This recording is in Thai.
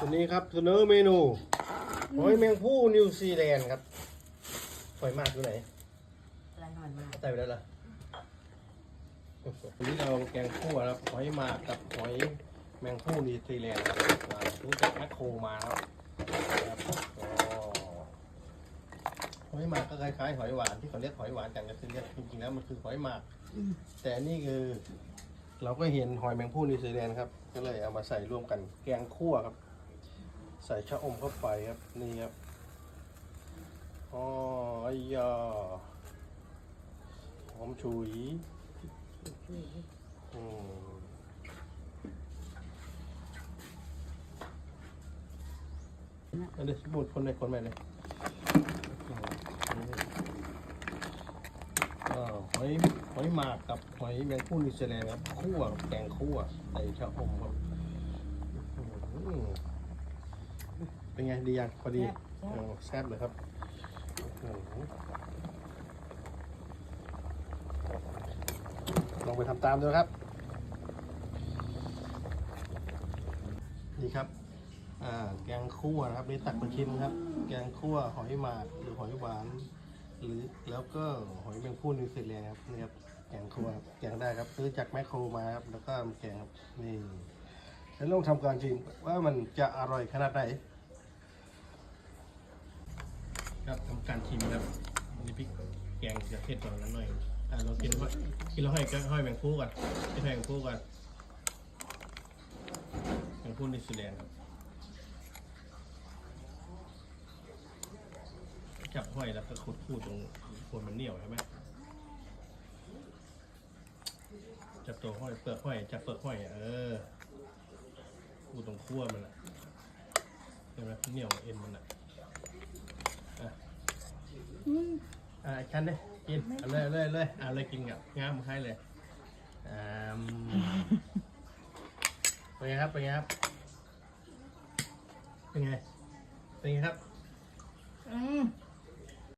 วันนี้ครับเสนอเมนูหอยแมงผู้นิวซีแลนด์ครับหอยมากอยู่ไหนอะไรหน่อยมากใส่ไปแล้วล่ะวันนี้เราแกงคั่วครับหอยหมากกับหอยแมงผู้นิวซีแลนด์ครับอ่าซื้อจากแมคโครมาครับครับอ๋อหอยหมากก็คล้ายๆหอยหวานที่เขาเรียกหอยหวานกันก็คือเรียกจริงๆแล้วมันคือหอยหมากแต่อันนี่คือ เราก็เห็นหอยแมงผู้นิวซีแลนด์ครับ ก็เลยเอามาใส่ร่วมกันแกงคั่วครับ ใส่ชะอมเข้าไปครับ นี่ครับอ๋อไอ้ยาหอมฉุยอืมอันนี้บูดคนเลยคนใหม่เลยอ่าหอยหอยหมากกับหอยแมงผู้นิวซีแลนด์ครับคั่วแกงคั่วใส่ชะอมครับ เป็นไงดียังพอดีโอ้แซ่บเลยครับโอ้โหลองไปทำตามดูครับ นี่ครับอ่าแกงคั่วนะครับนี่ตักมาชิมครับ แกงคั่วหอยหมากหรือหอยหวาน หรือแล้วก็หอยแมงพู่นิวซีแลนด์ครับนี่ครับแกงคั่วครับแกงได้ครับซื้อจากแมคโครมาครับแล้วก็มาแกงครับนี่แล้วลองทำการชิมว่ามันจะอร่อยขนาดไหน ครับทำการชิมครับนี่พริกแกงจะเผ็ดกว่านั้นหน่อยอะเรากินว่ากินแล้วห้อยก็ห้อยแมงคู่ก่อนกินห้แมงคู่ก่อนแมงคู่นิวซีแลนด์ครับจับห้อยแล้วก็ขุดคู่ตรงคนมันเหนียวใช่ไหมจับตัวห้อยเปลือกห้อยจับเปลือกห้อยเออคู่ตรงขั้วมันอะเห็นไหมเหนียวเอ็นมันอะ อ่าชันเลยกินเอาเลยเลยเลยเอาเลยกินกับงามให้เลยอ่าเป็นไงครับเป็นไงครับเป็นไงเป็นไงครับ อืม